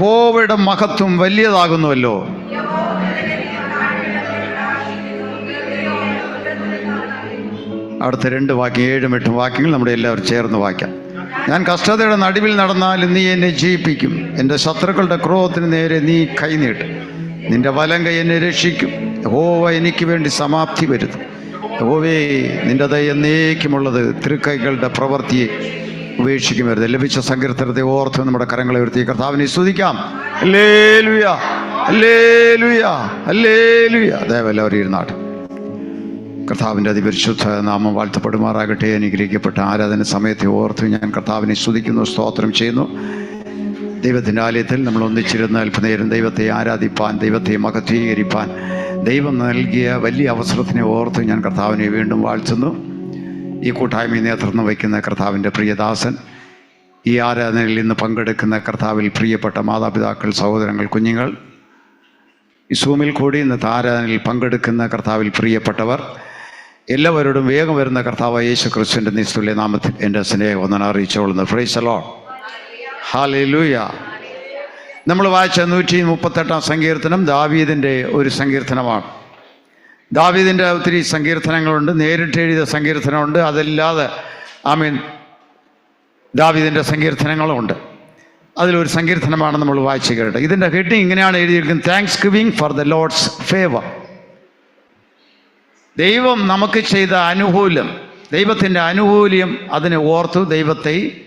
യഹോവയുടെ മഹത്വം വലിയതാകുന്നുവല്ലോ. അടുത്ത രണ്ട് വാക്യം ഏഴും എട്ടും വാക്യങ്ങൾ നമ്മുടെ എല്ലാവരും ചേർന്ന് വായിക്കാം. ഞാൻ കഷ്ടതയുടെ നടുവിൽ നടന്നാൽ നീ എന്നെ ജയിപ്പിക്കും. എന്റെ ശത്രുക്കളുടെ ക്രോധത്തിന് നേരെ നീ കൈനീട്ടും നിന്റെ വലം കൈ എന്നെ രക്ഷിക്കും. യഹോവ എനിക്ക് വേണ്ടി സമാപ്തി വരുത്തും. യഹോവേ നിന്റെ ദയ എന്നേക്കുമുള്ളത് തിരുക്കൈകളുടെ പ്രവൃത്തിയെ ഉപേക്ഷിക്കുമരുത്. ലഭിച്ച സങ്കീർത്തനത്തെ ഓർത്ത് നമ്മുടെ കരങ്ങളെ ഉയർത്തി. കർത്താവിനെ സ്തുതിക്കാം. അല്ലേലുയ അല്ലേലുയ അല്ലേലുയ ദയവല്ലവരും ഇരുന്നാട്ട്. കർത്താവിന്റെ അതിപരിശുദ്ധ നാമം വാഴ്ത്തപ്പെടുമാറാകട്ടെ. അനുഗ്രഹിക്കപ്പെട്ട ആരാധന സമയത്തെ ഓർത്ത് ഞാൻ കർത്താവിനെ സ്തുതിക്കുന്നു സ്തോത്രം ചെയ്യുന്നു. ദൈവത്തിന്റെ ആലയത്തിൽ നമ്മൾ ഒന്നിച്ചിരുന്ന് അല്പനേരം ദൈവത്തെ ആരാധിപ്പാൻ ദൈവത്തെ മഹത്വീകരിപ്പാൻ ദൈവം നൽകിയ വലിയ അവസരത്തിനെ ഓർത്ത് ഞാൻ കർത്താവിനെ വീണ്ടും വാഴ്ത്തുന്നു. ഈ കൂട്ടായ്മ നേതൃത്വം വയ്ക്കുന്ന കർത്താവിന്റെ പ്രിയദാസൻ ഈ ആരാധനയിൽ ഇന്ന് പങ്കെടുക്കുന്ന കർത്താവിൽ പ്രിയപ്പെട്ട മാതാപിതാക്കൾ സഹോദരങ്ങൾ കുഞ്ഞുങ്ങൾ സൂമിൽ കൂടി ഇന്നത്തെ ആരാധനയിൽ പങ്കെടുക്കുന്ന കർത്താവിൽ പ്രിയപ്പെട്ടവർ എല്ലാവരോടും വേഗം വരുന്ന കർത്താവ് യേശു ക്രിസ്തുവിന്റെ നിസ്തുല്യ നാമത്തിൽ എന്റെ സ്നേഹം ഒന്നാണ് അറിയിച്ചുകൊള്ളുന്നു. അലോൺ ഹാലൂയ നമ്മൾ വായിച്ച നൂറ്റി മുപ്പത്തെട്ടാം സങ്കീർത്തനം ദാവീദിന്റെ ഒരു സങ്കീർത്തനമാണ്. ദാവീദിന്റെ ഒത്തിരി സങ്കീർത്തനങ്ങളുണ്ട് നേരിട്ട് എഴുതിയ സങ്കീർത്തനമുണ്ട് അതല്ലാതെ ഐ മീൻ ദാവീദിന്റെ സങ്കീർത്തനങ്ങളുമുണ്ട്. അതിലൊരു സങ്കീർത്തനമാണ് നമ്മൾ വായിച്ചു കേട്ടത് ഇതിന്റെ ഹെഡിങ് ഇങ്ങനെയാണ് എഴുതിയിരിക്കുന്നത് thanksgiving for the Lord's favour ദൈവം നമുക്ക് ചെയ്ത അനുകൂല്യം ദൈവത്തിന്റെ അനുകൂല്യം അതിനെ ഓർത്തു ദൈവത്തെ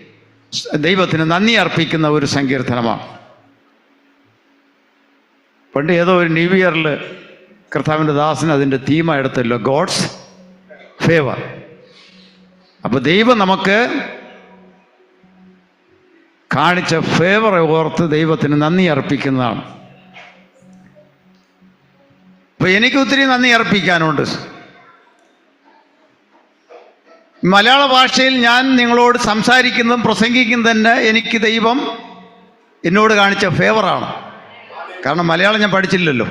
ദൈവത്തിന് നന്ദി അർപ്പിക്കുന്ന ഒരു സങ്കീർത്തനമാണ്. പണ്ട് ഏതോ ഒരു ന്യൂ ഇയറിൽ കർത്താവിന്റെ ദാസൻ അതിന്റെ തീമ എടുത്തല്ലോ. ഗോഡ്സ് ഫേവർ അപ്പോൾ ദൈവം നമുക്ക് കാണിച്ച ഫേവർ ഓർത്ത് ദൈവത്തിന് നന്ദി അർപ്പിക്കുന്നതാണ്. അപ്പോൾ എനിക്ക് ഒത്തിരി നന്ദി അർപ്പിക്കാനുണ്ട്. മലയാള ഭാഷയിൽ ഞാൻ നിങ്ങളോട് സംസാരിക്കുന്നതും പ്രസംഗിക്കുന്നതും തന്നെ എനിക്ക് ദൈവം എന്നോട് കാണിച്ച ഫേവറാണ് കാരണം മലയാളം ഞാൻ പഠിച്ചില്ലല്ലോ.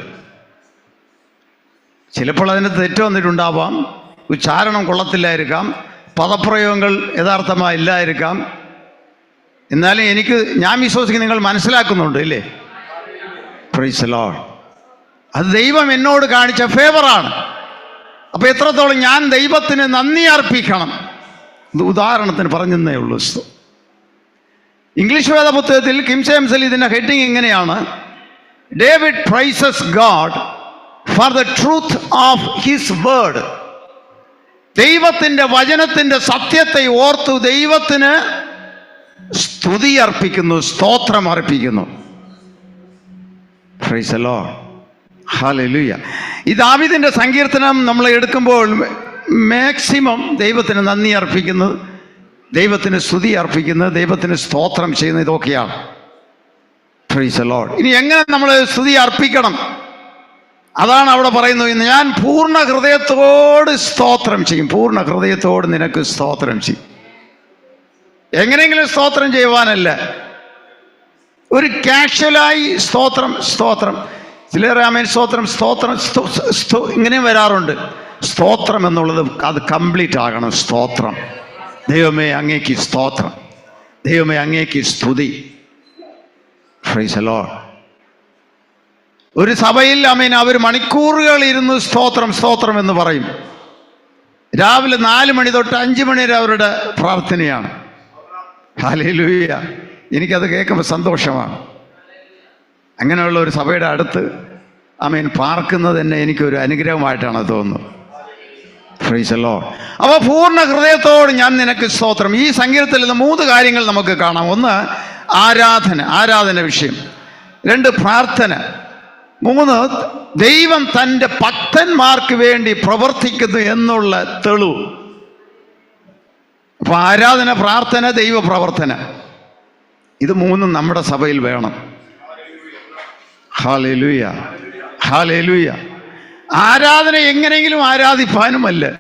ചിലപ്പോൾ അതിന് തെറ്റ് വന്നിട്ടുണ്ടാവാം. ഉച്ചാരണം കൊള്ളത്തില്ലായിരിക്കാം. പദപ്രയോഗങ്ങൾ യഥാർത്ഥമായില്ലായിരിക്കാം. എന്നാലും എനിക്ക് ഞാൻ വിശ്വസിക്കുന്ന നിങ്ങൾ മനസ്സിലാക്കുന്നുണ്ട് ഇല്ലേ? പ്രൈസ് ലോഡ് അത് ദൈവം എന്നോട് കാണിച്ച ഫേവറാണ് അപ്പോൾ എത്രത്തോളം ഞാൻ ദൈവത്തിന് നന്ദി അർപ്പിക്കണം. ഉദാഹരണത്തിന് പറഞ്ഞതേ ഉള്ളൂ ഇംഗ്ലീഷ് വേദ പുസ്തകത്തിൽ കിംസേംസിൽ ഇതിന്റെ ഹെഡിങ് ഇങ്ങനെയാണ്. David praises God for the truth of his word ദൈവത്തിന്റെ വചനത്തിന്റെ സത്യത്തെ ഓർത്തു ദൈവത്തിന് സ്തുതി അർപ്പിക്കുന്നു സ്തോത്രം അർപ്പിക്കുന്നു. ഫ്രൈസലോ ഹാലലുയ ഈ ദാവിദിന്റെ സങ്കീർത്തനം നമ്മൾ എടുക്കുമ്പോൾ മാക്സിമം ദൈവത്തിന് നന്ദി അർപ്പിക്കുന്നത് ദൈവത്തിന് സ്തുതി അർപ്പിക്കുന്നത് ദൈവത്തിന് സ്തോത്രം ചെയ്യുന്നത് ഇതൊക്കെയാണ്. ഇനി എങ്ങനെ നമ്മൾ സ്തുതി അർപ്പിക്കണം? അതാണ് അവിടെ പറയുന്നത്. ഞാൻ പൂർണ ഹൃദയത്തോട് സ്തോത്രം ചെയ്യും. പൂർണ ഹൃദയത്തോട് നിനക്ക് സ്തോത്രം ചെയ്യും. എങ്ങനെയെങ്കിലും സ്തോത്രം ചെയ്യുവാനല്ല. ഒരു കാഷ്വലായി സ്തോത്രം സ്തോത്രം. ചിലരാമേൻ സ്തോത്രം സ്തോത്രം സ്തു- സ്തു- ഇങ്ങനെയും വരാറുണ്ട്. സ്തോത്രം എന്നുള്ളത് അത് കംപ്ലീറ്റ് ആകണം. സ്തോത്രം. ദൈവമേ അങ്ങേക്ക് സ്തോത്രം. ദൈവമേ അങ്ങേക്ക് സ്തുതി. ഫ്രൈസലോ ഒരു സഭയിൽ അമീൻ അവർ മണിക്കൂറുകൾ ഇരുന്ന് സ്തോത്രം സ്തോത്രം എന്ന് പറയും. രാവിലെ നാല് മണി തൊട്ട് അഞ്ച് മണി വരെ അവരുടെ പ്രാർത്ഥനയാണ്. ഹാലേലൂയ എനിക്കത് കേൾക്കുമ്പോൾ സന്തോഷമാണ്. അങ്ങനെയുള്ള ഒരു സഭയുടെ അടുത്ത് അമീൻ പാർക്കുന്നത് തന്നെ എനിക്കൊരു അനുഗ്രഹമായിട്ടാണ് തോന്നുന്നത്. ഫ്രീസല്ലോ അപ്പോൾ പൂർണ ഹൃദയത്തോട് ഞാൻ നിനക്ക് സ്തോത്രം. ഈ സംഗീതത്തിൽ നിന്ന് മൂന്ന് കാര്യങ്ങൾ നമുക്ക് കാണാം. ഒന്ന് ആരാധന ആരാധന വിഷയം. രണ്ട് പ്രാർത്ഥന. മൂന്ന് ദൈവം തന്റെ ഭക്തന്മാർക്ക് വേണ്ടി പ്രവർത്തിക്കുന്നു എന്നുള്ള തെളിവ്. അപ്പൊ ആരാധന പ്രാർത്ഥന ദൈവ പ്രവർത്തന ഇത് മൂന്നും നമ്മുടെ സഭയിൽ വേണം. Hallelujah hallelujah. ആരാധന എങ്ങനെയെങ്കിലും ആരാധിപ്പാനുമല്ല.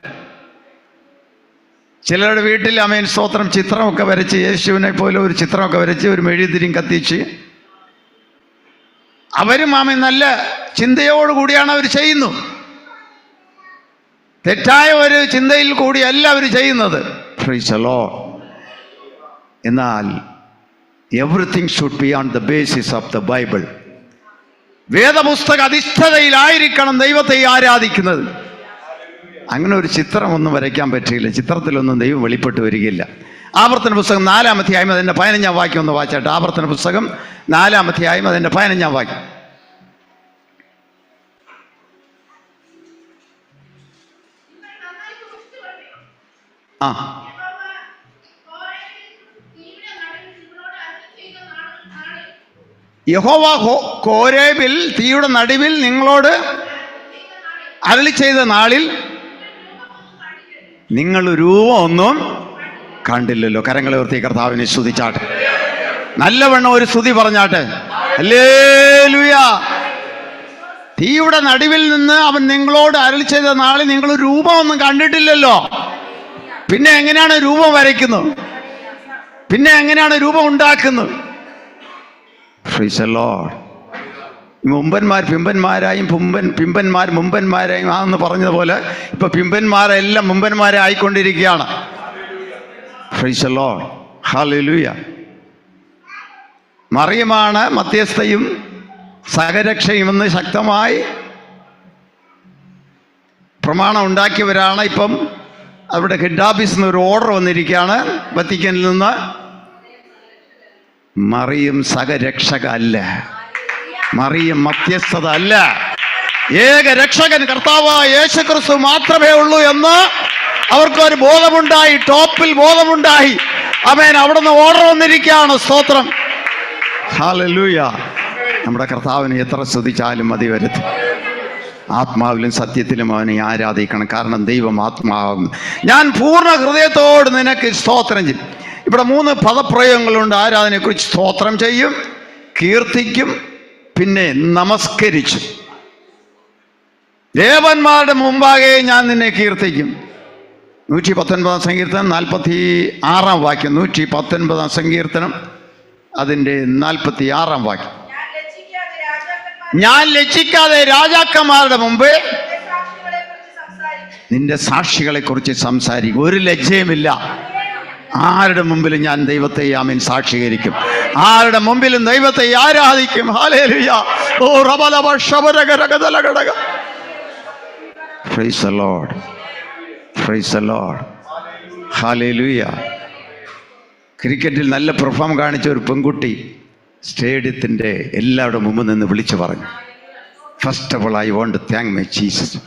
ചിലരുടെ വീട്ടിൽ അമേൻ സ്തോത്രം ചിത്രമൊക്കെ വരച്ച് യേശുവിനെ പോലെ ഒരു ചിത്രമൊക്കെ വരച്ച് ഒരു മെഴുതിരിയും കത്തിച്ച് അവരും ആമൻ നല്ല ചിന്തയോടുകൂടിയാണ് അവർ ചെയ്യുന്നു. തെറ്റായ ഒരു ചിന്തയിൽ കൂടിയല്ല അവർ ചെയ്യുന്നത്. ഫ്രീസലോ എന്നാൽ everything should be on the basis of the Bible വേദപുസ്തക അധിഷ്ഠതയിലായിരിക്കണം ദൈവത്തെ ആരാധിക്കുന്നത്. അങ്ങനെ ഒരു ചിത്രം ഒന്നും വരയ്ക്കാൻ പറ്റില്ല ചിത്രത്തിലൊന്നും ദൈവം വെളിപ്പെട്ട് വരികയില്ല. ആവർത്തന പുസ്തകം നാലാം അധ്യായം അതിന്റെ പതിനഞ്ചാം വാക്യം ഒന്ന് വായിച്ചാട്ടെ. ആവർത്തന പുസ്തകം നാലാം അധ്യായം അതിന്റെ പതിനഞ്ചാം വാക്യം. ആ. യഹോവ കോരേബിൽ തീയുടെ നടുവിൽ നിങ്ങളോട് അരളി ചെയ്ത നാളിൽ നിങ്ങൾ രൂപമൊന്നും കണ്ടില്ലല്ലോ. കരങ്ങളെ ഉയർത്തി കർത്താവിനെ സ്തുതിച്ചാട്ടെ. നല്ലവണ്ണം ഒരു സ്തുതി പറഞ്ഞാട്ടെ. ഹല്ലേലൂയ. തീയുടെ നടുവിൽ നിന്ന് അവൻ നിങ്ങളോട് അരളി ചെയ്ത നാളിൽ നിങ്ങൾ രൂപമൊന്നും കണ്ടിട്ടില്ലല്ലോ. പിന്നെ എങ്ങനെയാണ് രൂപം വരയ്ക്കുന്നത് പിന്നെ എങ്ങനെയാണ് രൂപം ഉണ്ടാക്കുന്നത്. മുമ്പന്മാർ പിമ്പന്മാരായും പുമ്പൻ പിമ്പന്മാർ മുമ്പന്മാരായും ആണെന്ന് പറഞ്ഞതുപോലെ ഇപ്പൊ പിമ്പന്മാരെല്ലാം മുമ്പന്മാരെ ആയിക്കൊണ്ടിരിക്കുകയാണ് The Lord. Hallelujah. മറിയമാണ് മധ്യസ്ഥയും സഹരക്ഷയുമെന്ന് ശക്തമായി പ്രമാണം ഉണ്ടാക്കിയവരാണ് ഇപ്പം അവിടെ ഹെഡ് ഓഫീസിൽ നിന്ന് ഒരു ഓർഡർ വന്നിരിക്കുകയാണ് വത്തിക്കനിൽ നിന്ന് മറിയും സഹരക്ഷക അല്ല മറിയും മധ്യസ്ഥത അല്ല ഏക രക്ഷകൻ കർത്താവ് യേശുക്രിസ്തു മാത്രമേ ഉള്ളൂ എന്ന് അവർക്കൊരു ബോധമുണ്ടായി ടോപ്പിൽ ബോധമുണ്ടായി. അമേൻ അവിടുന്ന് ഓർഡർ വന്നിരിക്കുകയാണ് സ്തോത്രം. ഹാലലൂയ നമ്മുടെ കർത്താവിനെ എത്ര ശ്രദ്ധിച്ചാലും മതി വരുത്തി ആത്മാവിലും സത്യത്തിലും അവനെ ആരാധിക്കണം. കാരണം ദൈവം ആത്മാവും. ഞാൻ പൂർണ ഹൃദയത്തോട് നിനക്ക് സ്തോത്രം ചെയ്യും. ഇവിടെ മൂന്ന് പദപ്രയോഗങ്ങളുണ്ട്. ആരാധനയെക്കുറിച്ച് സ്തോത്രം ചെയ്യും കീർത്തിക്കും പിന്നെ നമസ്കരിച്ചു. ദേവന്മാരുടെ മുമ്പാകെ ഞാൻ നിന്നെ കീർത്തിക്കും. നൂറ്റി പത്തൊൻപതാം സങ്കീർത്തനം നാൽപ്പത്തി ആറാം വാക്യം നൂറ്റി പത്തൊൻപതാം സങ്കീർത്തനം അതിന്റെ നാൽപ്പത്തി ആറാം വാക്യം. ഞാൻ ലജ്ജിക്കാതെ രാജാക്കന്മാരുടെ മുമ്പ്. നിന്റെ സാക്ഷികളെ കുറിച്ച് സംസാരിക്കും. ഒരു ലജ്ജയുമില്ല. ആരുടെ മുമ്പിലും ഞാൻ ദൈവത്തെ ആമീൻ സാക്ഷീകരിക്കും. ആരുടെ മുമ്പിലും ദൈവത്തെ ആരാധിക്കും. Hallelujah oh Lord praise the Lord hallelujah ക്രിക്കറ്റിൽ നല്ല പെർഫോം കാണിച്ച ഒരു പെൺകുട്ടി സ്റ്റേഡിയത്തിന്റെ എല്ലാവരുടെ മുമ്പ് നിന്ന് വിളിച്ചു പറഞ്ഞു. First of all I want thank my Jesus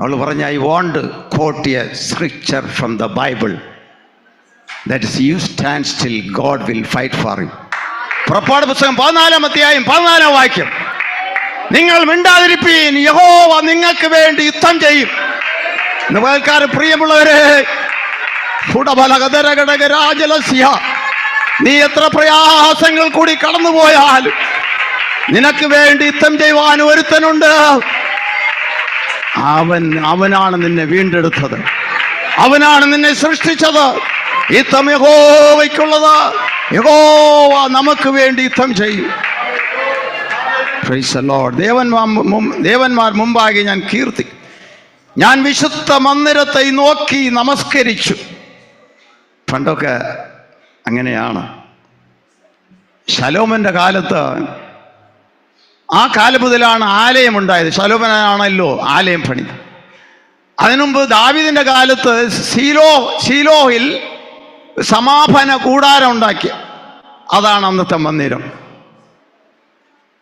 അവൾ പറഞ്ഞ I want quote a scripture from the Bible that is you stand still God will fight for you പുറപ്പാട് പുസ്തകം പതിനാലാം അധ്യായം പതിനാലാം വാക്യം. നിങ്ങൾ മിണ്ടാതിരിപ്പീൻ യഹോവ നിങ്ങൾക്ക് വേണ്ടി യുദ്ധം ചെയ്യും. പകൽക്കാരൻ പ്രിയമുള്ളവരെ ഫുടബലഗതരഘടകരാജലസ്യ നീ എത്ര പ്രയാസങ്ങൾ കൂടി കടന്നുപോയാൽ നിനക്ക് വേണ്ടി യുദ്ധം ചെയ്യുവാൻ ഒരുത്തനുണ്ട്. അവൻ അവനാണ് നിന്നെ വീണ്ടെടുത്തത്. അവനാണ് നിന്നെ സൃഷ്ടിച്ചത്. യുദ്ധം യഹോവയ്ക്കുള്ളത്. യഹോവ നമുക്ക് വേണ്ടി യുദ്ധം ചെയ്യും. ദേവന്മാർ ദേവന്മാർ മുമ്പാകെ ഞാൻ കീർത്തി. ഞാൻ വിശുദ്ധ മന്ദിരത്തെ നോക്കി നമസ്കരിച്ചു. പണ്ടൊക്കെ അങ്ങനെയാണ്. ശലോമന്റെ കാലത്ത് ആ കാലം മുതലാണ് ആലയം ഉണ്ടായത്. ശലോമനാണല്ലോ ആലയം പണി. അതിനുമുമ്പ് ദാവിദിന്റെ കാലത്ത് സീലോ സീലോഹിൽ സമാപന കൂടാരം ഉണ്ടാക്കി. അതാണ് അന്നത്തെ മന്ദിരം.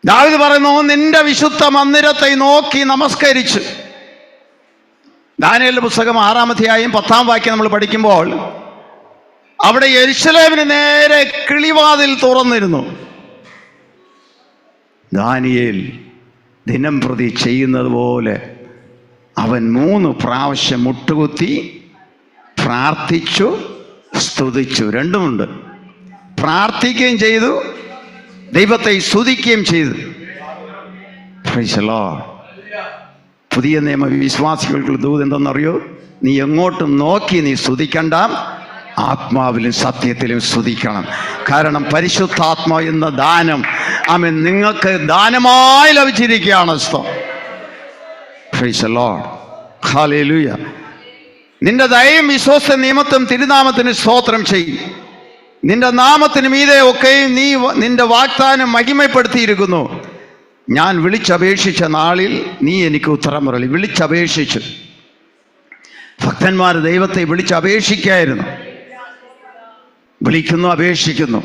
ദാവിദ് പറയുന്നു നിന്റെ വിശുദ്ധ മന്ദിരത്തെ നോക്കി നമസ്കരിച്ചു. ദാനിയലിന്റെ പുസ്തകം ആറാമധ്യായും പത്താം വാക്യം നമ്മൾ പഠിക്കുമ്പോൾ അവിടെ യെരുശലേമിന് നേരെ കിളിവാതിൽ തുറന്നിരുന്നു. ദാനിയേൽ ദിനം പ്രതി ചെയ്യുന്നത് പോലെ അവൻ മൂന്ന് പ്രാവശ്യം മുട്ടുകുത്തി പ്രാർത്ഥിച്ചു സ്തുതിച്ചു. രണ്ടുമുണ്ട്. പ്രാർത്ഥിക്കുകയും ചെയ്തു ദൈവത്തെ സ്തുതിക്കുകയും ചെയ്തു. Lord. പുതിയ നിയമ വിശ്വാസികൾക്ക് ദൂത് എന്തെന്നറിയോ? നീ എങ്ങോട്ടും നോക്കി നീ സ്തുതിക്കണ്ട. ആത്മാവിലും സത്യത്തിലും സ്തുതിക്കണം. കാരണം പരിശുദ്ധാത്മ എന്ന ദാനം ആമൻ നിങ്ങൾക്ക് ദാനമായി ലഭിച്ചിരിക്കുകയാണ്. നിന്റെ ദയം വിശ്വാസ നിയമത്തും തിരുനാമത്തിന് സ്തോത്രം ചെയ്യും. നിന്റെ നാമത്തിന് മീതെ ഒക്കെയും നീ നിന്റെ വാഗ്ദാനം മഹിമപ്പെടുത്തിയിരിക്കുന്നു. ഞാൻ വിളിച്ചപേക്ഷിച്ച നാളിൽ നീ എനിക്ക് ഉത്തരം പറയಲಿ വിളിച്ചപേക്ഷിച്ചു. ഭക്തന്മാർ ദൈവത്തെ വിളിച്ചപേക്ഷിക്കായിരുന്നു. വിളിക്കുന്നു അപേക്ഷിക്കുന്നു.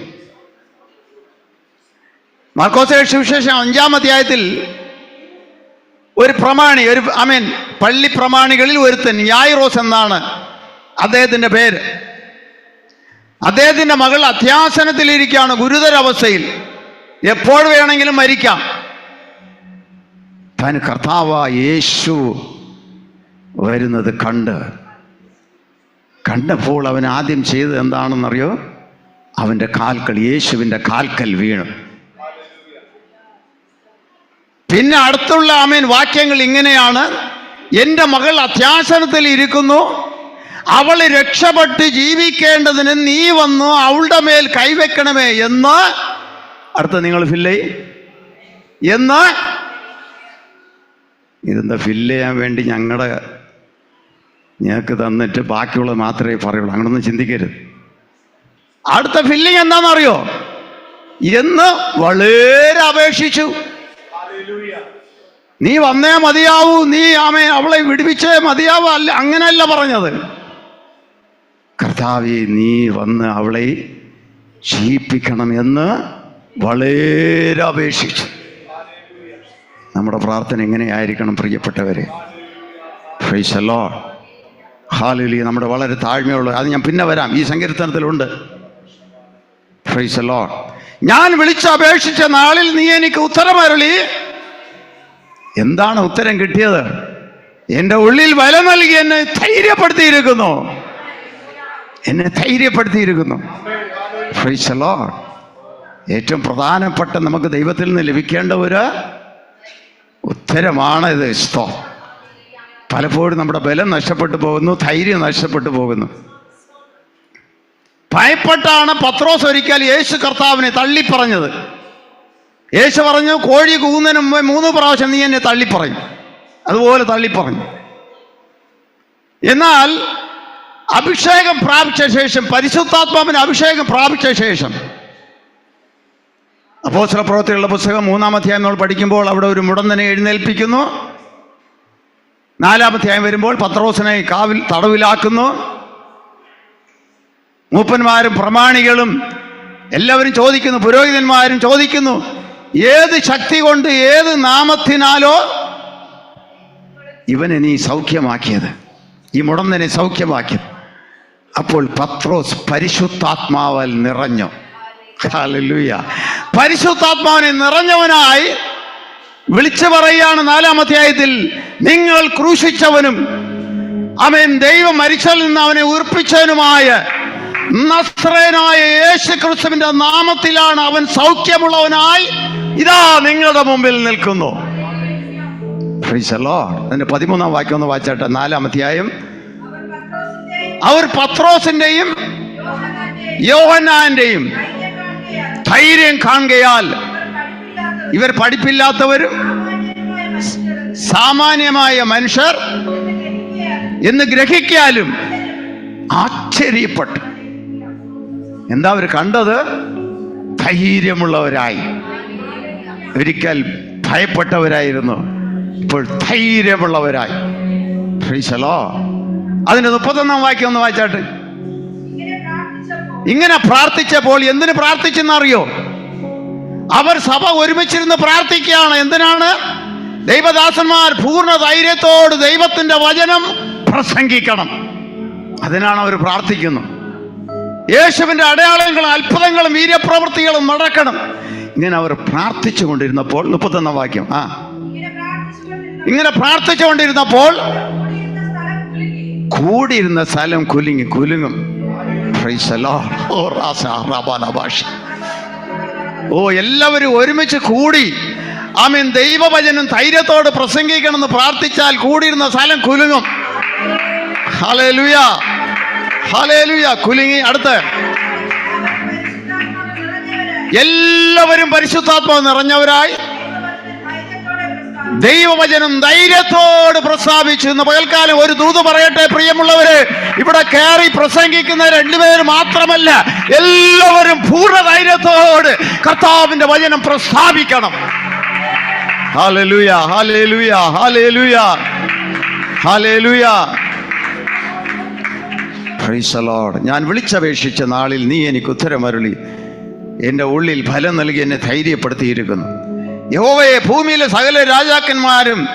മാർക്കോസേഷ സുവിശേഷം അഞ്ചാം അധ്യായത്തിൽ ഒരു പ്രമാണി ഒരു അമീൻ പള്ളി പ്രമാണികളിൽ ഒരുത്തൻ യായിറോസ് എന്നാണ് അദ്ദേഹത്തിന്റെ പേര്. അദ്ദേഹത്തിന്റെ മകൾ അധ്യാസനത്തിലിരിക്കുകയാണ് ഗുരുതരവസ്ഥയിൽ. എപ്പോൾ വേണമെങ്കിലും മരിക്കാം. താൻ കർത്താവ യേശു വരുന്നത് കണ്ട്. കണ്ടപ്പോൾ അവൻ ആദ്യം ചെയ്തത് എന്താണെന്നറിയോ? അവന്റെ കാൽക്കൽ യേശുവിന്റെ കാൽക്കൽ വീണു. പിന്നെ അടുത്തുള്ള ആമീൻ വാക്യങ്ങൾ ഇങ്ങനെയാണ്. എന്റെ മകൾ അത്യാസനത്തിൽ ഇരിക്കുന്നു. അവൾ രക്ഷപ്പെട്ട് ജീവിക്കേണ്ടതിന് നീ വന്നു അവളുടെ മേൽ കൈവെക്കണമേ എന്ന്. അടുത്ത നിങ്ങൾ ഫില്ലേ എന്ന് ഇതെന്താ ഫില്ല് ചെയ്യാൻ വേണ്ടി ഞങ്ങളുടെ ഞങ്ങൾക്ക് തന്നിട്ട് ബാക്കിയുള്ളത് മാത്രമേ പറയുള്ളൂ. അങ്ങനൊന്നും ചിന്തിക്കരുത്. അടുത്ത ഫില്ലിങ് എന്താണെന്നറിയോ? എന്ന് വളരെ അപേക്ഷിച്ചു. നീ വന്നേ മതിയാവൂ നീ ആമേ അവളെ വിടുവിച്ചേ മതിയാവൂ അല്ല അങ്ങനെയല്ല പറഞ്ഞത്. കർത്താവെ നീ വന്ന് അവളെ ജീവിപ്പിക്കണം എന്ന് വളരെ അപേക്ഷിച്ചു. നമ്മുടെ പ്രാർത്ഥന എങ്ങനെയായിരിക്കണം പ്രിയപ്പെട്ടവരെ? ഫ്രൈസല്ലോ ഹാലിലി നമ്മുടെ വളരെ താഴ്മയുള്ള അത് ഞാൻ പിന്നെ വരാം. ഈ സങ്കീർത്തനത്തിലുണ്ട്. ഫ്രൈസല്ലോ ഞാൻ വിളിച്ചപേക്ഷിച്ച നാളിൽ നീ എനിക്ക് ഉത്തരമരുളി എന്താണ് ഉത്തരം കിട്ടിയത്? എന്റെ ഉള്ളിൽ വില നൽകി എന്നെ ധൈര്യപ്പെടുത്തിയിരിക്കുന്നു. എന്നെ ധൈര്യപ്പെടുത്തിയിരിക്കുന്നു. Lord. ഏറ്റവും പ്രധാനപ്പെട്ട നമുക്ക് ദൈവത്തിൽ നിന്ന് ലഭിക്കേണ്ട ഒരു ഉത്തരമാണ് ഇത് സ്തോ. പലപ്പോഴും നമ്മുടെ ബലം നഷ്ടപ്പെട്ടു പോകുന്നു ധൈര്യം നഷ്ടപ്പെട്ടു പോകുന്നു. ഭയപ്പെട്ടാണ് പത്രോസ് ഒരിക്കൽ യേശു കർത്താവിനെ തള്ളിപ്പറഞ്ഞത്. യേശു പറഞ്ഞു കോഴി കൂന്നതിന് മുമ്പേ മൂന്ന് പ്രാവശ്യം നീ എന്നെ തള്ളിപ്പറയും. അതുപോലെ തള്ളിപ്പറഞ്ഞു. എന്നാൽ അഭിഷേകം പ്രാപിച്ച ശേഷം പരിശുദ്ധാത്മാവിന് അഭിഷേകം പ്രാപിച്ച ശേഷം അപ്പോസ്തല പ്രവൃത്തികളുടെ പുസ്തകം മൂന്നാം അധ്യായം നമ്മൾ പഠിക്കുമ്പോൾ അവിടെ ഒരു മുടന്തനെ എഴുന്നേൽപ്പിക്കുന്നു. നാലാം അധ്യായം വരുമ്പോൾ പത്രോസിനെ കാവിൽ തടവിലാക്കുന്നു. മൂപ്പന്മാരും പ്രമാണികളും എല്ലാവരും ചോദിക്കുന്നു പുരോഹിതന്മാരും ചോദിക്കുന്നു ഏത് ശക്തി കൊണ്ട് ഏത് നാമത്തിനാലോ ഇവനെ നീ സൗഖ്യമാക്കിയത്? ഈ മുടന്തനെ സൗഖ്യമാക്കിയത്. അപ്പോൾ പത്രോസ് പരിശുദ്ധാത്മാവൽ നിറഞ്ഞു. ഹല്ലേലൂയ പരിശുദ്ധാത്മാവിനെ നിറഞ്ഞവനായി വിളിച്ചു പറയുകയാണ് നാലാം അധ്യായത്തിൽ നിങ്ങൾ ക്രൂശിച്ചവനും അവൻ ദൈവം മരിച്ചതിൽ നിന്ന് അവനെ ഉയർപ്പിച്ചവനുമായ നസ്രനായ യേശു ക്രിസ്തുവിന്റെ നാമത്തിലാണ് അവൻ സൗഖ്യമുള്ളവനായി ഇതാ നിങ്ങളുടെ മുമ്പിൽ നിൽക്കുന്നു. അതിന്റെ പതിമൂന്നാം വാക്യം ഒന്ന് വായിച്ചാട്ടെ. നാലാം അധ്യായം. അവർ പത്രോസിന്റെയും യോഹന്നാന്റെയും ധൈര്യം കാണുകയാൽ ഇവർ പഠിപ്പില്ലാത്തവരും സാമാന്യമായ മനുഷ്യർ എന്ന് ഗ്രഹിക്കാലും ആശ്ചര്യപ്പെട്ടു. എന്താ അവർ കണ്ടത്? ധൈര്യമുള്ളവരായി. ഒരിക്കൽ ഭയപ്പെട്ടവരായിരുന്നു. ഇപ്പോൾ ധൈര്യമുള്ളവരായി. അതിന്റെ മുപ്പത്തൊന്നാം വാക്യം ഒന്ന് വായിച്ചാട്ടെ. ഇങ്ങനെ പ്രാർത്ഥിച്ചപ്പോൾ എന്തിനു പ്രാർത്ഥിച്ചെന്നറിയോ? അവർ സഭ ഒരുമിച്ചിരുന്ന് പ്രാർത്ഥിക്കുകയാണ്. എന്തിനാണ്? ദൈവദാസന്മാർ പൂർണ ധൈര്യത്തോട് ദൈവത്തിന്റെ വചനം പ്രസംഗിക്കണം. അതിനാണ് അവർ പ്രാർത്ഥിക്കുന്നത്. യേശുവിന്റെ അടയാളങ്ങളും അത്ഭുതങ്ങളും വീര്യപ്രവൃത്തികളും നടക്കണം. ഇങ്ങനെ അവർ പ്രാർത്ഥിച്ചു കൊണ്ടിരുന്നപ്പോൾ മുപ്പത്തൊന്നാം വാക്യം ആ. ഇങ്ങനെ ഇങ്ങനെ പ്രാർത്ഥിച്ചുകൊണ്ടിരുന്നപ്പോൾ കൂടിയിരുന്ന സ്ഥലം കുലുങ്ങി കുലുങ്ങി. ഓ എല്ലാവരും ഒരുമിച്ച് കൂടി. ആമീൻ. ദൈവവചനം ധൈര്യത്തോട് പ്രസംഗിക്കണമെന്ന് പ്രാർത്ഥിച്ചാൽ കൂടിയിരുന്ന സ്ഥലം കുലുങ്ങും. കുലുങ്ങി. അടുത്ത്. എല്ലാവരും പരിശുദ്ധാത്മാവ് നിറഞ്ഞവരായി. ദൈവവചനം ധൈര്യത്തോടെ പ്രസ്താവിച്ചു ഇന്ന് പകൽക്കാലം ഒരു ദൂത് പറയട്ടെ പ്രിയമുള്ളവര്. ഇവിടെ കയറി പ്രസംഗിക്കുന്ന രണ്ടുപേര് മാത്രമല്ല എല്ലാവരും പൂർണ ധൈര്യത്തോട് കർത്താവിന്റെ വചനം പ്രസ്താവിക്കണം. ഞാൻ വിളിച്ചപേക്ഷിച്ച നാളിൽ നീ എനിക്ക് ഉത്തരമരുളി എന്റെ ഉള്ളിൽ ഫലം നൽകി എന്നെ ധൈര്യപ്പെടുത്തിയിരിക്കുന്നു. യഹോവയെ ഭൂമിയിലെ സകല രാജാക്കന്മാരും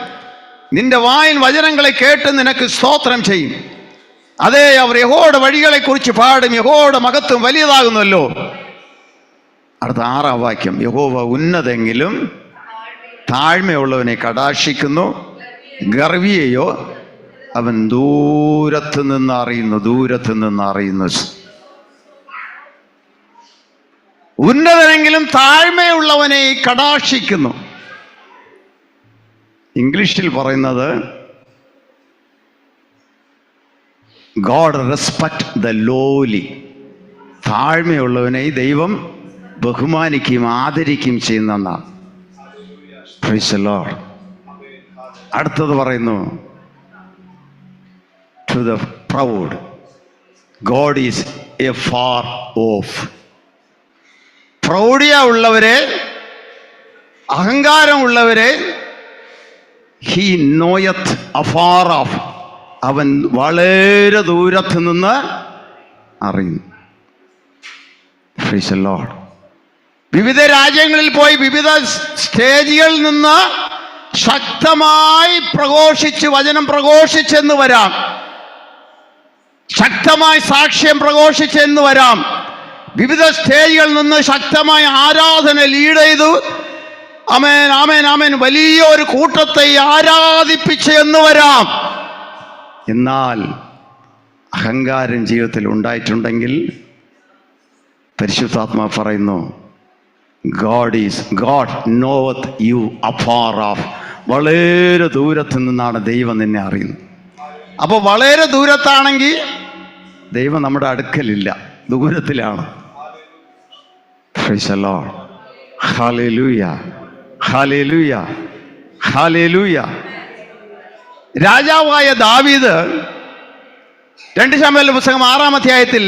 നിന്റെ വായൻ വചനങ്ങളെ കേട്ട് നിനക്ക് സ്തോത്രം ചെയ്യും. അതേ അവർ യഹോയുടെ വഴികളെ കുറിച്ച് പാടും യഹോയുടെ മഹത്വം വലിയതാകുന്നല്ലോ. അടുത്ത ആറാം വാക്യം യഹോവ ഉന്നതെങ്കിലും താഴ്മയുള്ളവനെ കടാക്ഷിക്കുന്നു ഗർവിയെയോ അവൻ ദൂരത്ത് നിന്ന് അറിയുന്നു ദൂരത്ത് നിന്ന് അറിയുന്നു. ഉന്നതനെങ്കിലും താഴ്മയുള്ളവനെ കടാക്ഷിക്കുന്നു. ഇംഗ്ലീഷിൽ പറയുന്നത് ഗോഡ് റെസ്പെക്ട് ദ ലോലി താഴ്മയുള്ളവനെ ദൈവം ബഹുമാനിക്കുകയും ആദരിക്കുകയും ചെയ്യുന്ന അടുത്തത് പറയുന്നു to the proud God is a far off പ്രൗഢിയ ഉള്ളവരെ അഹങ്കാരമുള്ളവരെ ഹി നോയത്ത് അഫാർ ഓഫ് അവൻ വളരെ ദൂരത്ത് നിന്ന് അറിയുന്നു. വിവിധ രാജ്യങ്ങളിൽ പോയി വിവിധ സ്റ്റേജുകളിൽ നിന്ന് ശക്തമായി പ്രഘോഷിച്ച് വചനം പ്രഘോഷിച്ചെന്ന് വരാം. ശക്തമായി സാക്ഷ്യം പ്രഘോഷിച്ചെന്ന് വരാം. വിവിധ സ്റ്റേജുകളിൽ നിന്ന് ശക്തമായ ആരാധന ലീഡ് ചെയ്തു. അമേൻ ആമേൻ ആമേൻ. വലിയ ഒരു കൂട്ടത്തെ ആരാധിപ്പിച്ചു എന്ന് വരാം. എന്നാൽ അഹങ്കാരം ജീവിതത്തിൽ ഉണ്ടായിട്ടുണ്ടെങ്കിൽ പരിശുദ്ധാത്മാ പറയുന്നു God is God knoweth you afar off വളരെ ദൂരത്ത് നിന്നാണ് ദൈവം നിന്നെ അറിയുന്നത്. അപ്പോൾ വളരെ ദൂരത്താണെങ്കിൽ ദൈവം നമ്മുടെ അടുക്കലില്ല ദൂരത്തിലാണ്. Praise the Lord. Hallelujah. Hallelujah. രാജാവായ ദാവീദ് രണ്ട് ശമ്പല പുസ്തകം ആറാം അധ്യായത്തിൽ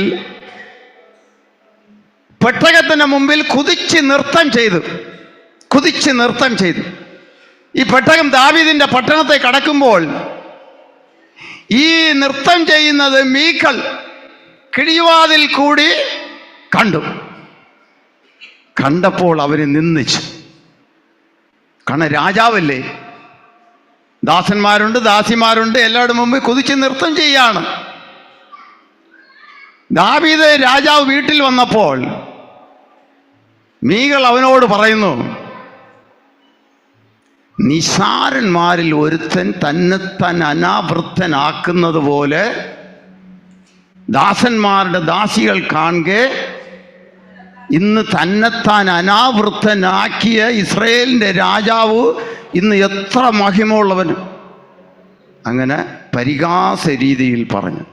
പെട്ടകത്തിന് മുമ്പിൽ കുതിച്ച് നൃത്തം ചെയ്തു കുതിച്ച് നൃത്തം ചെയ്തു ഈ പെട്ടകം ദാവീദിന്റെ പട്ടണത്തെ കടക്കുമ്പോൾ ഈ നൃത്തം ചെയ്യുന്നത് മീക്കൾ കിഴിവാതിൽ കൂടി കണ്ടു കണ്ടപ്പോൾ അവനെ നിന്നിച്ചു കാരണം രാജാവല്ലേ? ദാസന്മാരുണ്ട് ദാസിമാരുണ്ട് എല്ലാവരുടെ മുമ്പ് കുതിച്ച് നൃത്തം ചെയ്യാണ്. ദാവീദ് രാജാവ് വീട്ടിൽ വന്നപ്പോൾ മീകൾ അവനോട് പറയുന്നു നിസാരന്മാരിൽ ഒരുത്തൻ തന്നെത്താൻ അനാവൃത്തനാക്കുന്നത് പോലെ ദാസന്മാരുടെ ദാസികൾ കാണുകെ ഇന്ന് തന്നെത്താൻ അനാവൃത്തനാക്കിയ ഇസ്രയേലിന്റെ രാജാവ് ഇന്ന് എത്ര മഹിമുള്ളവന് അങ്ങനെ പരിഹാസ രീതിയിൽ പറഞ്ഞു.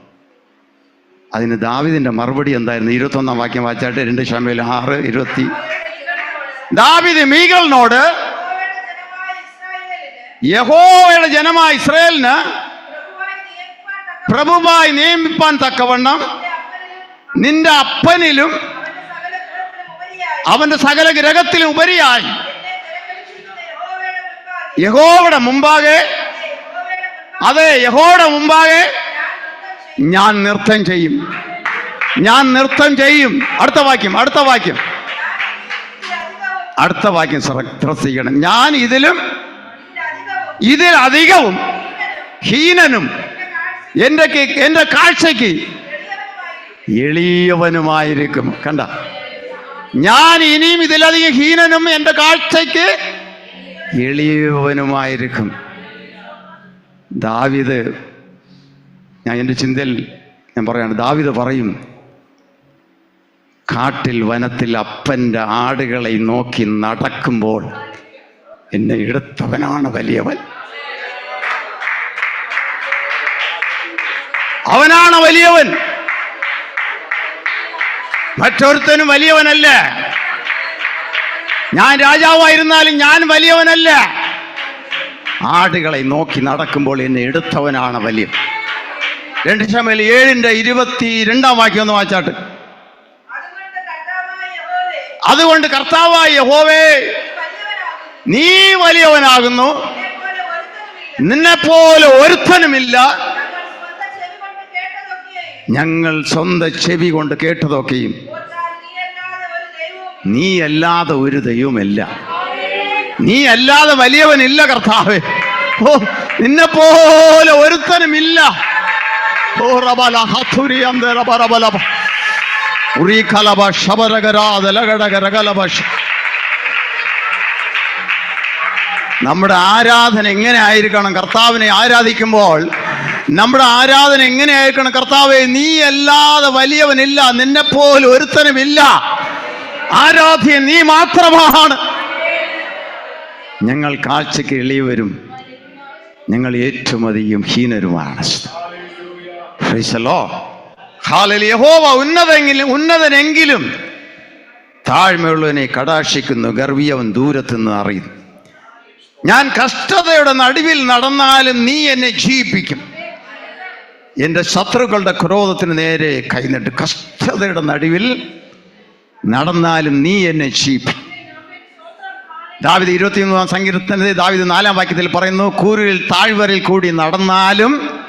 അതിന് ദാവിദിന്റെ മറുപടി എന്തായിരുന്നു? ഇരുപത്തൊന്നാം വാക്യം വായിച്ചാട്ട്? രണ്ട് ശമയിൽ ആറ് ഇരുപത്തി ദാവിദ് മീകളിനോട് യഹോയുടെ ജനമായ ഇസ്രായേലിന് പ്രഭുവായി നിയമിപ്പാൻ തക്കവണ്ണം നിന്റെ അപ്പനിലും അവന്റെ സകല ഗ്രഹത്തിലും ഉപരിയായി. യഹോവയുടെ മുമ്പാകെ അതെ യഹോവയുടെ മുമ്പാകെ ഞാൻ നൃത്തം ചെയ്യും. ഞാൻ നൃത്തം ചെയ്യും. അടുത്ത വാക്യം അടുത്ത വാക്യം. അടുത്ത വാക്യം ശ്ര- ശ്രദ്ധിക്കണം ഞാൻ ഇതിലും ഇതിൽ അധികവും ഹീനനും എന്റെ എന്റെ കാഴ്ചയ്ക്ക് എളിയവനുമായിരിക്കും. കണ്ട ഞാൻ ഇനിയും ഇതിലധികം ഹീനനും എന്റെ കാഴ്ചയ്ക്ക് എളിയവനുമായിരിക്കും. ദാവിത് ഞാൻ എന്റെ ചിന്തയിൽ ഞാൻ പറയാണ് ദാവിത് പറയും കാട്ടിൽ വനത്തിൽ അപ്പന്റെ ആടുകളെ നോക്കി നടക്കുമ്പോൾ എന്നെ എടുത്തവനാണ് വലിയവൻ. അവനാണ് വലിയവൻ. മറ്റൊരുത്തനും വലിയവനല്ല ഞാൻ രാജാവായിരുന്നാലും ഞാൻ വലിയവനല്ല ആടുകളെ നോക്കി നടക്കുമ്പോൾ എന്നെ എടുത്തവനാണ് വലിയ രണ്ട് ശമയിൽ ഏഴിന്റെ ഇരുപത്തി രണ്ടാം വാക്യം ഒന്ന് വായിച്ചാട്ട് അതുകൊണ്ട് കർത്താവായ യഹോവേ. നീ വലിയവനാകുന്നു നിന്നെപ്പോലെ ഒരുത്തനുമില്ല. ഞങ്ങൾ സ്വന്ത ചെവി കൊണ്ട് കേട്ടതൊക്കെയും നീ അല്ലാതെ ഒരു ദൈവമില്ല. നീ അല്ലാതെ വലിയവനില്ല കർത്താവേ. ഓ നിന്നെ പോലെ ഒരുത്തനുമില്ല. ഓ നമ്മുടെ ആരാധന എങ്ങനെ ആയിരിക്കണം? കർത്താവിനെ ആരാധിക്കുമ്പോൾ നമ്മുടെ ആരാധന എങ്ങനെയായിരിക്കണം കർത്താവെ? നീ അല്ലാതെ വലിയവനില്ല. നിന്നെപ്പോലെ ഒരുത്തനുമില്ല. ആരാധ്യൻ നീ മാത്രമാണ്. ഞങ്ങൾ കാഴ്ചക്ക് എളിയവരും ഞങ്ങൾ അധികം ഹീനരുമാണ്. ഉന്നതെങ്കിലും ഉന്നതനെങ്കിലും താഴ്മയുള്ളവനെ കടാക്ഷിക്കുന്നു ഗർവിയവൻ ദൂരത്തുനിന്ന് അറിയുന്നു. ഞാൻ കഷ്ടതയുടെ നടുവിൽ നടന്നാലും നീ എന്നെ ജീവിപ്പിക്കും. എന്റെ ശത്രുക്കളുടെ ക്രോധത്തിന് നേരെ കൈനട്ട് കഷ്ടതയുടെ നടുവിൽ നടന്നാലും നീ എന്നെ ക്ഷീപി ദാവിദ് ഇരുപത്തിമൂന്നാം സങ്കീർത്തനത്തിൽ ദാവിദ് നാലാം വാക്യത്തിൽ പറയുന്നു കൂരിൽ താഴ്വരയിൽ കൂടി നടന്നാലും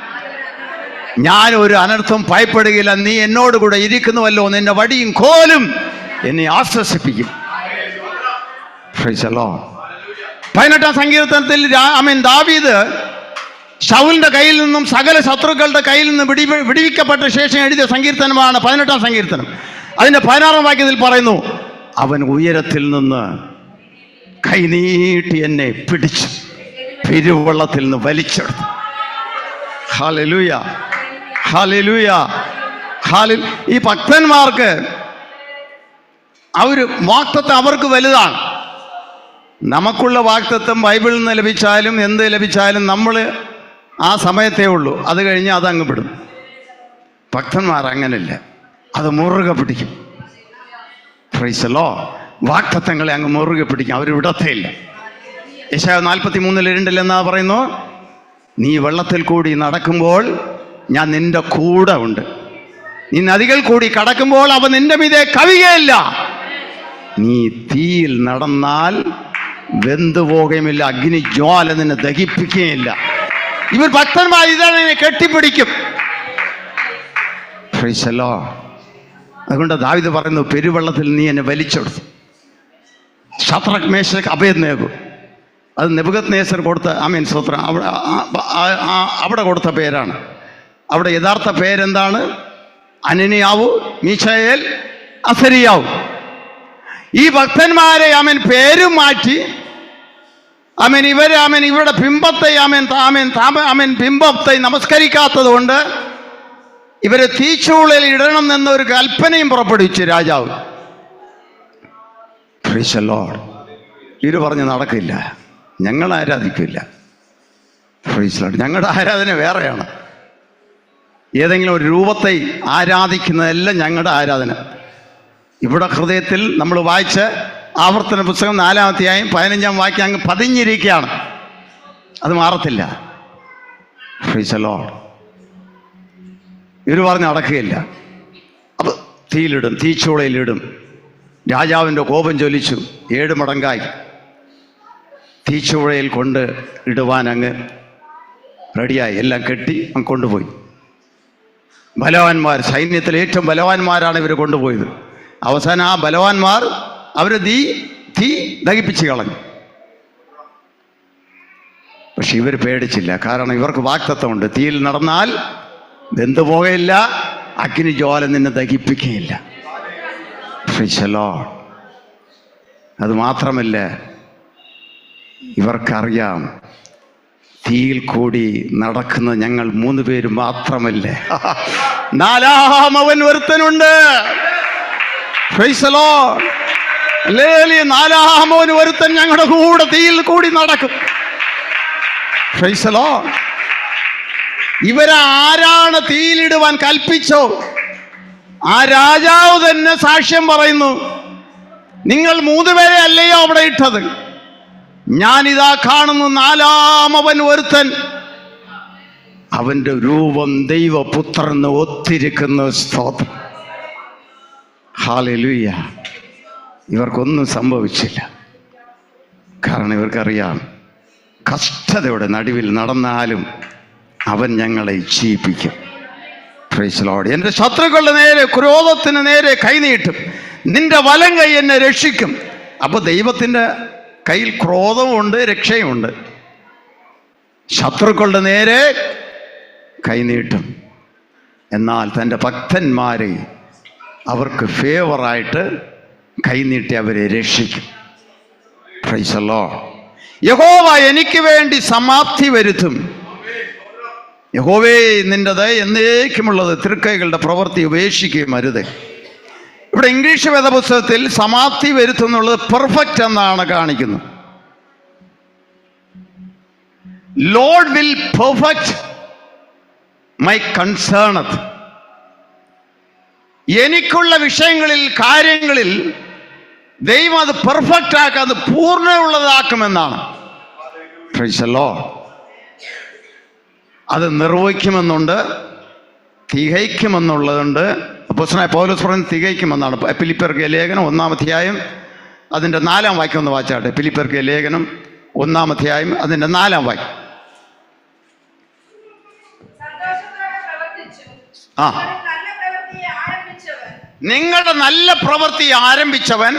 ഞാൻ ഒരു അനർത്ഥം ഭയപ്പെടുകയില്ല. നീ എന്നോട് കൂടെ ഇരിക്കുന്നുവല്ലോ. നിന്റെ വടിയും കോലും എന്നെ ആശ്വസിപ്പിക്കും. പതിനെട്ടാം സങ്കീർത്തനത്തിൽ അമീൻ ദാവീദ് ഷൗലിന്റെ കയ്യിൽ നിന്നും സകല ശത്രുക്കളുടെ കയ്യിൽ നിന്ന് വിടി വിടിവിക്കപ്പെട്ട ശേഷം എഴുതിയ സങ്കീർത്തനമാണ് പതിനെട്ടാം സങ്കീർത്തനം. അതിന്റെ പതിനാറാം വാക്യത്തിൽ പറയുന്നു അവൻ ഉയരത്തിൽ നിന്ന് കൈനീട്ടി എന്നെ പിടിച്ചു പെരുവള്ളത്തിൽ നിന്ന് വലിച്ചെടുത്തു. ഹാലലൂയ ഹാലലൂയ ഹാലിൽ ഈ ഭക്തന്മാർക്ക് അവർ വാക്തത്വം അവർക്ക് വലുതാണ്. നമുക്കുള്ള വാക്തത്വം ബൈബിളിൽ നിന്ന് ലഭിച്ചാലും എന്ത് ലഭിച്ചാലും നമ്മൾ ആ സമയത്തേ ഉള്ളൂ. അത് കഴിഞ്ഞ് അതങ്ങ് പെടും. ഭക്തന്മാർ അങ്ങനെയല്ല അത് മുറുകെ പിടിക്കും. ഫ്രൈസലോ വാക്തത്വങ്ങളെ അങ്ങ് മുറുകെ പിടിക്കും. അവർ വിടത്തേയില്ല. യശാവ് നാൽപ്പത്തി മൂന്നിൽ ഇരുണ്ടില്ലെന്നാ പറയുന്നു? നീ വെള്ളത്തിൽ കൂടി നടക്കുമ്പോൾ ഞാൻ നിന്റെ കൂടെ ഉണ്ട്. നീ നദികൾ കൂടി കടക്കുമ്പോൾ അവ നിന്റെ മീതെ കവികയില്ല നീ തീയിൽ നടന്നാൽ വെന്തുപോകുകയുമില്ല അഗ്നി ജ്വാല നിന്നെ ദഹിപ്പിക്കുകയില്ല. ഇവർ ഭക്തന്മാർ ഇതാണ് എന്നെ കെട്ടിപ്പിടിക്കും. അതുകൊണ്ട് ദാവിദ് പറയുന്നു പെരുവെള്ളത്തിൽ നീ എന്നെ വലിച്ചെടുത്തു. ശത്രക് അഭയം നേകു അത് നെബുഗത് കൊടുത്ത ആമീൻ സൂത്രം അവിടെ അവിടെ കൊടുത്ത പേരാണ്. അവിടെ യഥാർത്ഥ പേരെന്താണ്? അനനിയാവു മീശയേൽ അസരിയാവു. ഈ ഭക്തന്മാരെ അവൻ പേരും മാറ്റി അവൻ ഇവരെ അവൻ ഇവരുടെ അമൻ താമൻ താമ അമൻ ബിംബത്തെ നമസ്കരിക്കാത്തത് കൊണ്ട് ഇവരെ തീച്ചുള്ളിൽ ഇടണം എന്നൊരു കൽപ്പനയും പുറപ്പെടുവിച്ചു രാജാവ്. ഇവർ പറഞ്ഞ് നടക്കില്ല. ഞങ്ങൾ ആരാധിക്കില്ല. ഞങ്ങളുടെ ആരാധന വേറെയാണ്. ഏതെങ്കിലും ഒരു രൂപത്തെ ആരാധിക്കുന്നതല്ല ഞങ്ങളുടെ ആരാധന. ഇവിടെ ഹൃദയത്തിൽ നമ്മൾ വായിച്ച ആവർത്തന പുസ്തകം നാലാമത്തെയായും പതിനഞ്ചാം വാക്യം അങ്ങ് പതിഞ്ഞിരിക്കുകയാണ്. അത് മാറത്തില്ല. ഇവർ പറഞ്ഞ് അടക്കുകയില്ല അപ്പോൾ തീയിലിടും തീച്ചൂളയിലിടും. രാജാവിന്റെ കോപം ജ്വലിച്ചു ഏഴ് മടങ്കായി തീച്ചുഴയിൽ കൊണ്ട് ഇടുവാൻ അങ്ങ് റെഡിയായി. എല്ലാം കെട്ടി അങ്ങ് കൊണ്ടുപോയി. ബലവാന്മാർ സൈന്യത്തിൽ ഏറ്റവും ബലവാന്മാരാണ് ഇവർ കൊണ്ടുപോയത്. അവസാനം ആ ബലവാന്മാർ അവർ തീ തീ ദഹിപ്പിച്ച് കളഞ്ഞു. പക്ഷെ ഇവർ പേടിച്ചില്ല. കാരണം ഇവർക്ക് വാക്തത്വമുണ്ട്. തീയിൽ നടന്നാൽ വെന്തു പോകയില്ല അഗ്നി ജ്വാല നിന്നെ ദഹിപ്പിക്കുകയില്ല. അത് മാത്രമല്ല ഇവർക്കറിയാം തീയിൽ കൂടി നടക്കുന്ന ഞങ്ങൾ മൂന്ന് പേര് മാത്രമല്ലേ. നാലാമവൻ ഒരുത്തനുണ്ട്. Praise നാലാമോന് ഒരുത്തൻ ഞങ്ങളുടെ കൂടെ തീയിൽ കൂടി നടക്കും. ഫൈസലോ ഇവരെ ആരാണ് തീയിലിടുവാൻ കൽപ്പിച്ചോ? ആ രാജാവ് തന്നെ സാക്ഷ്യം പറയുന്നു നിങ്ങൾ മൂന്ന് പേരെ അല്ലയോ അവിടെ ഇട്ടത്? ഞാനിതാ കാണുന്നു നാലാമവൻ ഒരുത്തൻ. അവന്റെ രൂപം ദൈവപുത്രന് ഒത്തിരിക്കുന്ന സ്തോത്രം. ഹാലലുയ്യ ഇവർക്കൊന്നും സംഭവിച്ചില്ല. കാരണം ഇവർക്കറിയാം കഷ്ടതയുടെ നടുവിൽ നടന്നാലും അവൻ ഞങ്ങളെ ജീവിപ്പിക്കും. Praise എന്റെ ശത്രുക്കളുടെ നേരെ ക്രോധത്തിന് നേരെ കൈനീട്ടും. നിന്റെ വലം കൈ എന്നെ രക്ഷിക്കും. അപ്പോൾ ദൈവത്തിന്റെ കയ്യിൽ ക്രോധമുണ്ട് രക്ഷയുമുണ്ട്. ശത്രുക്കളുടെ നേരെ കൈനീട്ടും. എന്നാൽ തന്റെ ഭക്തന്മാരെ അവർക്ക് ഫേവറായിട്ട് കൈനീട്ടി അവരെ രക്ഷിക്കും. പ്രൈസല്ലോ യഹോവ എനിക്ക് വേണ്ടി സമാപ്തി വരുത്തും. യഹോവേ നിന്റെത് എന്നേക്കുമുള്ളത് തൃക്കൈകളുടെ പ്രവൃത്തി ഉപേക്ഷിക്കുകയും അരുത്. ഇവിടെ ഇംഗ്ലീഷ് വേദപുസ്തകത്തിൽ സമാപ്തി വരുത്തും എന്നുള്ളത് പെർഫെക്റ്റ് എന്നാണ് കാണിക്കുന്നത്. Lord will perfect my concerneth എനിക്കുള്ള വിഷയങ്ങളിൽ കാര്യങ്ങളിൽ ദൈവം അത് പെർഫെക്റ്റ് ആക്കുക അത് പൂർണമുള്ളതാക്കുമെന്നാണ് പ്രൈസല്ലോ അത് നിർവഹിക്കുമെന്നുണ്ട് തികയ്ക്കുമെന്നുള്ളതുണ്ട്. അപ്പോസ്തലനായ പൗലോസ് പറഞ്ഞ് തികയ്ക്കുമെന്നാണ്. പിലിപ്പേർക്ക് ലേഖനം ഒന്നാമധ്യായം അതിന്റെ നാലാം വാക്യം ഒന്ന് വായിച്ചാട്ടെ. പിലിപ്പേർക്ക് ലേഖനം ഒന്നാമധ്യായം അതിന്റെ നാലാം വാക്യം. ആ. നിങ്ങളുടെ നല്ല പ്രവൃത്തി ആരംഭിച്ചവൻ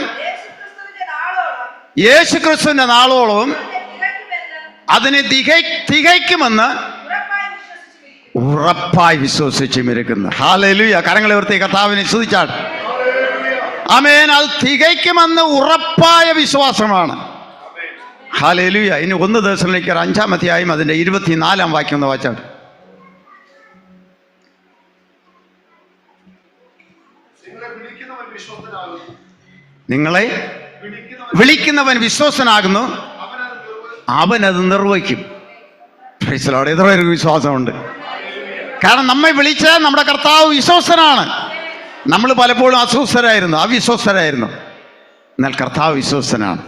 യേശുക്രിസ്തുവിന്റെ നാളോളവും അതിനെ അതിനെ തികയ്ക്കുമെന്ന് തികയ് ഉറപ്പായി വിശ്വസിച്ചും ഇരിക്കുന്നു ഹാലലുയ. കരങ്ങളെ ഉയർത്തി കർത്താവിനെ ശ്രദ്ധിച്ചാൽ അമേൻ അത് തികയ്ക്കുമെന്ന് ഉറപ്പായ വിശ്വാസമാണ്. ഹാലലുയ. ഇനി ഒന്ന് ദിവസത്തിലേക്ക് അഞ്ചാം അധ്യായം അതിന്റെ ഇരുപത്തിനാലാം വാക്യം ഒന്ന് വാച്ചാൽ നിങ്ങളെ വിളിക്കുന്നവൻ വിശ്വസനാകുന്നു. അത് നിർവഹിക്കും. അവിടെ എത്ര പേർക്ക് വിശ്വാസമുണ്ട്? കാരണം നമ്മെ വിളിച്ച നമ്മുടെ കർത്താവ് വിശ്വസനാണ്. നമ്മൾ പലപ്പോഴും അസ്വസ്ഥരായിരുന്നു. അവിശ്വസ്തരായിരുന്നു എന്നാൽ കർത്താവ് വിശ്വസനാണ്.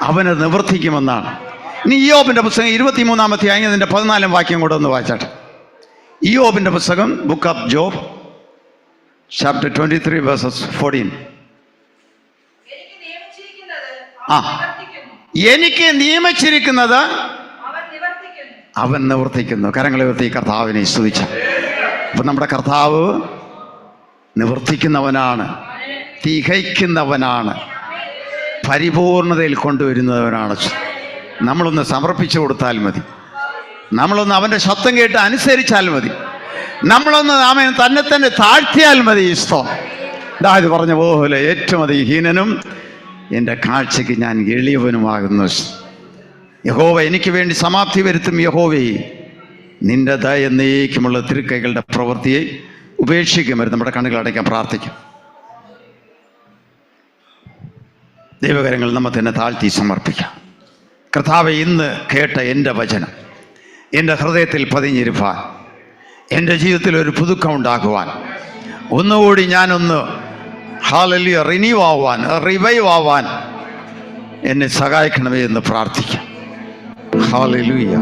അവനത് നിവർത്തിക്കുമെന്നാണ്. ഇനി ഇയോബിന്റെ പുസ്തകം ഇരുപത്തിമൂന്നാമത്തെ ആയി അതിന്റെ പതിനാലാം വാക്യം കൂടെ ഒന്ന് വായിച്ചാട്ടെ. ഇയോബിന്റെ പുസ്തകം book of Job chapter twenty three verses fourteen എനിക്ക് നിയമിച്ചിരിക്കുന്നത് ആ. എനിക്ക് നിയമിച്ചിരിക്കുന്നത് അവൻ നിവർത്തിക്കുന്നു. കരങ്ങളെ ഉയർത്തി കർത്താവിനെ സ്തുതിച്ച. അപ്പം നമ്മുടെ കർത്താവ് നിവർത്തിക്കുന്നവനാണ്. തികയ്ക്കുന്നവനാണ്. പരിപൂർണതയിൽ കൊണ്ടുവരുന്നവനാണ്. നമ്മളൊന്ന് സമർപ്പിച്ചു കൊടുത്താൽ മതി. നമ്മളൊന്ന് അവന്റെ ശബ്ദം കേട്ട് അനുസരിച്ചാൽ മതി. നമ്മളൊന്ന് അവൻ തന്നെ തന്നെ താഴ്ത്തിയാൽ മതി ഇഷ്ടം ഇതായത് പറഞ്ഞ പോലെ ഏറ്റവും അധികം ഹീനനും എന്റെ കാഴ്ചയ്ക്ക് ഞാൻ എളിയവനുമാകുന്നു. യഹോവ എനിക്ക് വേണ്ടി സമാപ്തി വരുത്തും യഹോവേ. നിന്റെ ദയ എന്നേക്കുമുള്ള തിരുക്കൈകളുടെ പ്രവൃത്തിയെ ഉപേക്ഷിക്കും വരും നമ്മുടെ കണ്ണുകൾ അടയ്ക്കാൻ പ്രാർത്ഥിക്കും. ദൈവകരങ്ങൾ നമ്മൾ തന്നെ താഴ്ത്തി സമർപ്പിക്കാം. കർത്താവ് ഇന്ന് കേട്ട എന്റെ വചനം എന്റെ ഹൃദയത്തിൽ പതിഞ്ഞിരുപ്പാൻ എന്റെ ജീവിതത്തിൽ ഒരു പുതുക്കം ഉണ്ടാക്കുവാൻ ഒന്നുകൂടി ഞാനൊന്ന് ഹാലലിയ റിനീവ് ആവാൻ റിവൈവ് ആവാൻ എന്നെ സഹായിക്കണമേ എന്ന് പ്രാർത്ഥിക്കാം. ഹാലലുയ്യ